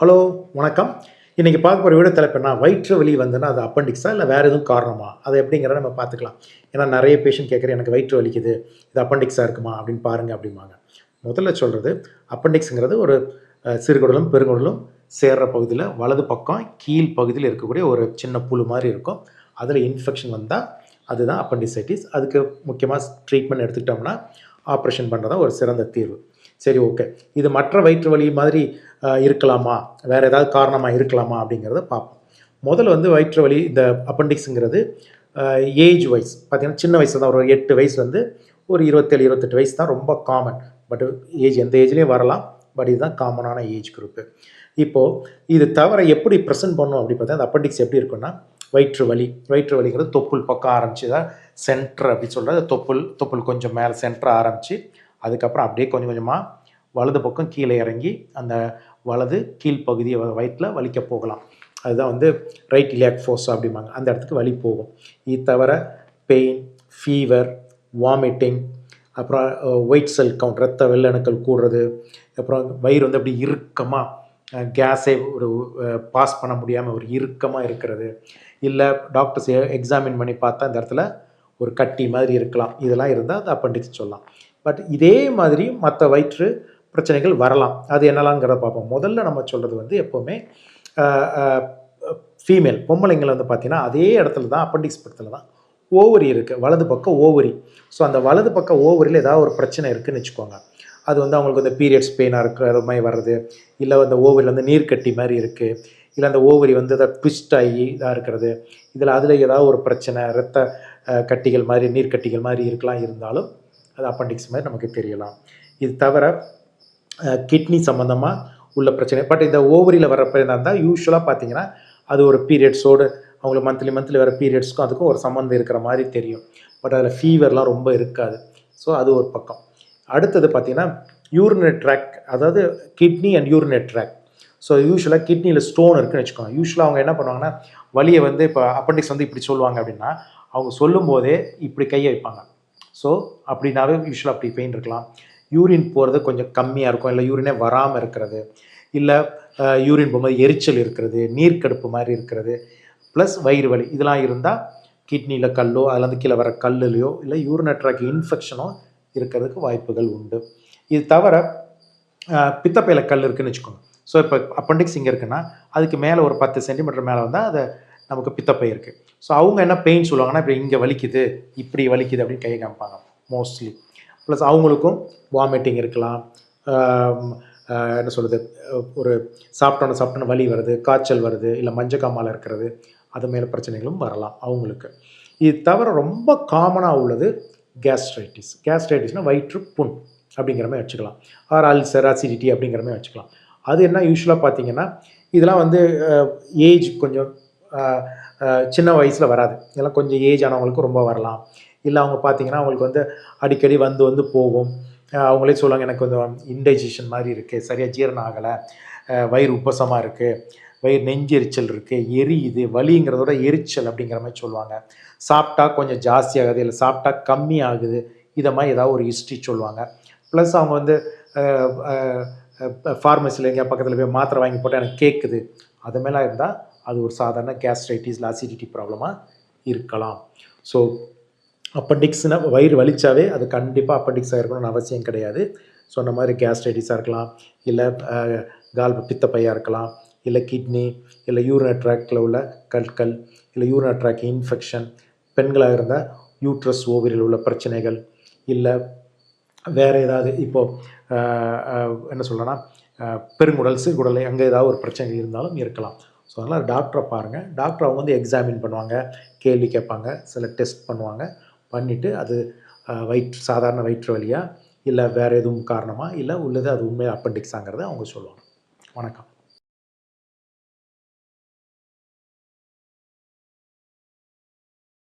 Hello வணக்கம். இன்றைக்கி பார்க்க போகிற வீடியோ தலைப்பு வயிற்று வலி வந்துன்னா அது அப்பண்டிக்ஸா இல்லை வேறு எதுவும் காரணமா? அது எப்படிங்கிறத நம்ம பார்த்துக்கலாம். ஏன்னா நிறைய பேஷண்ட் கேட்குற எனக்கு வயிற்று வலிக்குது இது அப்பண்டிக்ஸாக இருக்குமா? அப்படின்னு பாருங்க அப்படிம்பாங்க. முதல்ல சொல்கிறது அப்பண்டிக்ஸுங்கிறது ஒரு சிறுகுடலும் பெருங்குடலும் சேர்ற பகுதியில் வலது பக்கம் கீழ் பகுதியில் இருக்கக்கூடிய ஒரு சின்ன புழு மாதிரி இருக்கும். அதில் இன்ஃபெக்ஷன் வந்தால் அதுதான் அப்பண்டிசைட்டிஸ் அதுக்கு முக்கியமாக ட்ரீட்மெண்ட் எடுத்துக்கிட்டோம்னா ஆப்ரேஷன் பண்ணுறதா ஒரு சிறந்த தீர்வு. சரி ஓகே இது மற்ற வயிற்று வலி மாதிரி இருக்கலாமா? வேறு ஏதாவது காரணமாக இருக்கலாமா அப்படிங்கிறத பார்ப்போம். முதல்ல வந்து வயிற்று வலி இந்த அப்பண்டிக்ஸுங்கிறது ஏஜ் வைஸ் பார்த்தீங்கன்னா சின்ன வயசு தான் ஒரு எட்டு வயசு வந்து ஒரு இருபத்தேழு இருபத்தெட்டு வயசு தான் ரொம்ப காமன் பட் ஏஜ் எந்த ஏஜ்லேயும் வரலாம். பட் இதுதான் காமனான ஏஜ் குரூப்பு இப்போது இது தவிர எப்படி ப்ரெசென்ட் பண்ணும் அப்படி பார்த்தா அந்த அப்பண்டிக்ஸ் எப்படி இருக்குன்னா வயிற்று வலி. வயிற்று வலிங்கிறது தொப்புள் பக்கம் ஆரம்பிச்சு தான் சென்டர் அப்படி சொல்கிறது தொப்புள் தொப்புள் கொஞ்சம் மேலே சென்டர் ஆரம்பித்து அதுக்கப்புறம் அப்படியே கொஞ்சம் கொஞ்சமாக வலது பக்கம் கீழே இறங்கி அந்த வலது கீழ்ப்பகுதியை வயிற்றில் வலிக்க போகலாம். அதுதான் வந்து ரைட் இலியாக் ஃபோர்ஸ் அப்படிம்பாங்க. அந்த இடத்துக்கு வலி போகும். இது தவிர பெயின் ஃபீவர் வாமிட்டிங் அப்புறம் ஒயிட் செல் கவுண்ட் ரத்த வெள்ளணுக்கள் கூடுறது அப்புறம் வயிறு வந்து அப்படி இறுக்கமாக கேஸை ஒரு பாஸ் பண்ண முடியாமல் ஒரு இறுக்கமாக இருக்கிறது. இல்லை டாக்டர்ஸ் எக்ஸாமின் பண்ணி பார்த்தா அந்த இடத்துல ஒரு கட்டி மாதிரி இருக்கலாம். இதெல்லாம் இருந்தால் அது அப்பண்டிக்ஸ் சொல்லலாம். பட் இதே மாதிரி மற்ற வயிற்று பிரச்சனைகள் வரலாம். அது என்னலாங்கிறத பார்ப்போம். முதல்ல நம்ம சொல்கிறது வந்து எப்போவுமே ஃபீமேல் பொம்பளைங்களை வந்து பார்த்தீங்கன்னா அதே இடத்துல தான் அப்பண்டிக்ஸ் பக்கத்தில் தான் ஓவரி இருக்குது வலது பக்கம் ஓவரி ஸோ அந்த வலது பக்கம் ஓவரியில் ஏதாவது ஒரு பிரச்சனை இருக்குதுன்னு வச்சுக்கோங்க. அது வந்து அவங்களுக்கு வந்து பீரியட்ஸ் பெயினாக இருக்கிற மாதிரி வர்றது. இல்லை அந்த ஓவரியில் வந்து நீர்க்கட்டி மாதிரி இருக்குது இல்லை அந்த ஓவரி வந்து அதை ட்விஸ்ட் ஆகி இதாக இருக்கிறது. இதில் அதில் ஏதாவது ஒரு பிரச்சனை ரத்த கட்டிகள் மாதிரி நீர்க்கட்டிகள் மாதிரி இருக்கலாம். இருந்தாலும் அது அப்பண்டிக்ஸ் மாதிரி நமக்கு தெரியலாம். இது தவிர கிட்னி சம்மந்தமாக உள்ள பிரச்சனை. பட் இந்த ஓவரியில் வர பிரச்சனை இருந்தால் யூஸ்வலாக பார்த்தீங்கன்னா அது ஒரு பீரியட்ஸோடு அவங்களுக்கு மந்த்லி மந்த்லி வர பீரியட்ஸ்க்கும் அதுக்கும் ஒரு சம்மந்தம் இருக்கிற மாதிரி தெரியும். பட் அதில் ஃபீவர்லாம் ரொம்ப இருக்காது. ஸோ அது ஒரு பக்கம். அடுத்தது பார்த்தீங்கன்னா யூரினரி ட்ராக் அதாவது kidney and urinary tract so யூஸ்வலாக கிட்னியில் ஸ்டோன் இருக்குன்னு வச்சுக்கோங்க. யூஸ்வலாக அவங்க என்ன பண்ணுவாங்கன்னா வலியை வந்து இப்போ அப்பண்டிக்ஸ் வந்து இப்படி சொல்லுவாங்க அப்படின்னா அவங்க சொல்லும் போதே இப்படி கையை வைப்பாங்க. ஸோ அப்படின்னாவே யூஸ்வலாக அப்படி பெயின் இருக்கலாம். யூரின் போகிறது கொஞ்சம் கம்மியாக இருக்கும். இல்லை யூரினே வராமல் இருக்கிறது. இல்லை யூரின் போகும்போது எரிச்சல் இருக்கிறது நீர்க்கடுப்பு மாதிரி இருக்கிறது. ப்ளஸ் வயிறு வலி. இதெல்லாம் இருந்தால் கிட்னியில் கல்லோ அதுலேருந்து கீழே வர கல்லுலையோ இல்லை யூரினட்ராக் இன்ஃபெக்ஷனோ இருக்கிறதுக்கு வாய்ப்புகள் உண்டு. இது தவிர பித்தப்பையில் கல் இருக்குதுன்னு வச்சுக்கோங்க. ஸோ இப்போ அப்பண்டிக்ஸ் இங்கே இருக்குன்னா அதுக்கு மேலே ஒரு பத்து சென்டிமீட்டர் மேலே வந்தால் அதை நமக்கு பித்தப்பை இருக்குது ஸோ அவங்க என்ன பெயின் சொல்லுவாங்கன்னா இப்படி இங்கே வலிக்குது இப்படி வலிக்குது அப்படின்னு கையை காமிப்பாங்க மோஸ்ட்லி ப்ளஸ் அவங்களுக்கும் வாமிட்டிங் இருக்கலாம். என்ன சொல்கிறது ஒரு சாப்பிட்டோன்னு சாப்பிட்டோன்னு வலி வருது காய்ச்சல் வருது இல்லை மஞ்சக்காமால் இருக்கிறது அது மேலே பிரச்சனைகளும் வரலாம் அவங்களுக்கு. இது தவிர ரொம்ப காமனாக உள்ளது கேஸ்ட்ரைட்டிஸ் கேஸ்ட்ரைட்டிஸ்னால் வயிற்று புண் அப்படிங்கிற மாதிரி வச்சுக்கலாம். ஆர் அல்சர் அசிடிட்டி அப்படிங்கிற மாதிரி வச்சுக்கலாம். அது என்ன யூஸ்வலாக பார்த்தீங்கன்னா இதெல்லாம் வந்து ஏஜ் கொஞ்சம் சின்ன வயசில் வராது. இதெல்லாம் கொஞ்சம் ஏஜ் ஆனவங்களுக்கு ரொம்ப வரலாம். இல்லை அவங்க பார்த்தீங்கன்னா அவங்களுக்கு வந்து அடிக்கடி வந்து வந்து போகும். அவங்களே சொல்லுவாங்க எனக்கு கொஞ்சம் இன்டைஜஷன் மாதிரி இருக்குது சரியாக ஜீரணம் ஆகலை. வயிறு உப்பசமாக இருக்குது வயிறு நெஞ்செரிச்சல் இருக்குது எரியுது. வலிங்கிறதோட எரிச்சல் அப்படிங்கிற மாதிரி சொல்லுவாங்க. சாப்பிட்டா கொஞ்சம் ஜாஸ்தியாகுது இல்லை சாப்பிட்டா கம்மி ஆகுது. இதை மாதிரி ஏதாவது ஒரு ஹிஸ்ட்ரி சொல்லுவாங்க. ப்ளஸ் அவங்க வந்து ஃபார்மசியில் எங்கேயா பக்கத்தில் போய் மாத்திரை வாங்கி போட்டால் எனக்கு கேட்குது அது மேலே இருந்தால் அது ஒரு சாதாரண கேஸ்ட்ரைட்டிஸ் அசிடிட்டி ப்ராப்ளமாக இருக்கலாம். ஸோ அப்பண்டிக்ஸ்னால் வயிறு வலிச்சாவே அது கண்டிப்பாக அப்பண்டிக்ஸாக இருக்கணும்னு அவசியம் கிடையாது. சொன்ன மாதிரி கேஸ்ட்ரைட்டிஸாக இருக்கலாம் இல்லை கால் பித்தப்பையாக இருக்கலாம் இல்லை கிட்னி இல்லை யூரினரி ட்ராக்டில் உள்ள கற்கள் இல்லை யூரினரி ட்ராக் இன்ஃபெக்ஷன் பெண்களாக இருந்தால் யூட்ரஸ் ஓவரில் உள்ள பிரச்சனைகள் இல்லை வேறு ஏதாவது இப்போது என்ன சொல்லலாம் பெருங்குடல் சிறுகுடலை அங்கே ஏதாவது ஒரு பிரச்சனை இருந்தாலும் இருக்கலாம். ஸோ அதனால் டாக்டரை பாருங்கள் டாக்டர் அவங்க வந்து எக்ஸாமின் பண்ணுவாங்க கேள்வி கேட்பாங்க சில டெஸ்ட் பண்ணுவாங்க. பண்ணிவிட்டு அது வயிற்று சாதாரண வயிற்று வழியாக இல்லை வேறு எதுவும் காரணமாக இல்லை உள்ளது அது உண்மையாக அப்பண்டிக்ஸாங்கிறத அவங்க சொல்லுவாங்க. வணக்கம்.